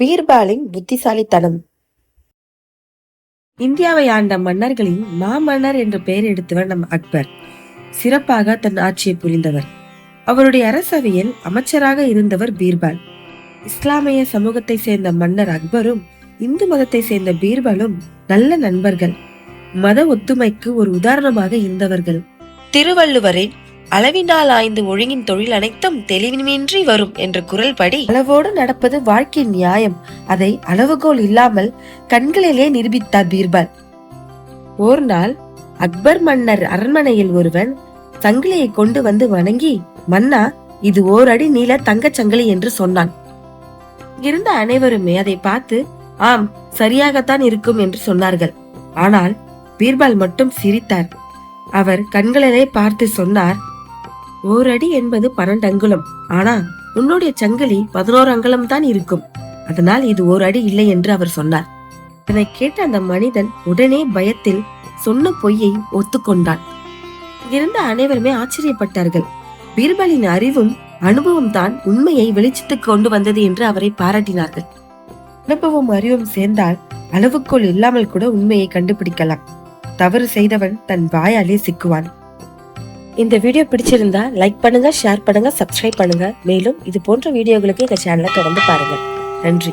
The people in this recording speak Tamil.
பீர்பாலின் புத்திசாலித்தனம். இந்தியாவை ஆண்ட மன்னர்களின் மாமன்னர் என்ற பெயர் எடுத்தவர் நம் அக்பர். சிறப்பாக தன் ஆட்சியை புரிந்தவர். அவருடைய அரசவையில் அமைச்சராக இருந்தவர் பீர்பால். இஸ்லாமிய சமூகத்தை சேர்ந்த மன்னர் அக்பரும் இந்து மதத்தை சேர்ந்த பீர்பாலும் நல்ல நண்பர்கள். மத ஒத்துமைக்கு ஒரு உதாரணமாக இருந்தவர்கள். திருவள்ளுவரின் அளவினால் ஆய்ந்து ஒழுங்கின் தொழில் அனைத்தும் தெளிவின்றி வரும் என்ற குரல் படி அளவோடு நடப்பது வாழ்க்கையின் நியாயம். அதை அளவுகோல் இல்லாமல் கண்களிலே நிரூபித்தார் பீர்பால். ஒரு நாள் அக்பர் மன்னர் அரண்மனையில் ஒருவன் சங்கிலியை கொண்டு வந்து வணங்கி மன்னா இது ஓர் அடி நீள தங்கச் சங்கிலி என்று சொன்னான். இருந்த அனைவருமே அதை பார்த்து ஆம் சரியாகத்தான் இருக்கும் என்று சொன்னார்கள். ஆனால் பீர்பால் மட்டும் சிரித்தார். அவர் கண்களிலே பார்த்து சொன்னார் ஓர் அடி என்பது பன்னெண்டு அங்குலம். ஆனா உன்னுடைய சங்கிலி பதினோரு அங்குலம் தான் இருக்கும். அதனால் இது ஓர் அடி இல்லை என்று அவர் சொன்னார். இதனை கேட்ட அந்த மனிதன் உடனே பயத்தில் சொன்ன பொய்யை ஒத்துக்கொண்டான். இருந்த அனைவருமே ஆச்சரியப்பட்டார்கள். பீர்பலின் அறிவும் அனுபவம் தான் உண்மையை வெளிச்சத்துக்கு கொண்டு வந்தது என்று அவரை பாராட்டினார்கள். அனுபவம் அறிவும் சேர்ந்தால் அளவுக்குள் இல்லாமல் கூட உண்மையை கண்டுபிடிக்கலாம். தவறு செய்தவன் தன் வாயாலே சிக்குவான். இந்த வீடியோ பிடிச்சிருந்தா லைக் பண்ணுங்க ஷேர் பண்ணுங்க சப்ஸ்கிரைப் பண்ணுங்க. மேலும் இது போன்ற வீடியோகளுக்கு எங்க சேனலை தொடர்ந்து பாருங்க. நன்றி.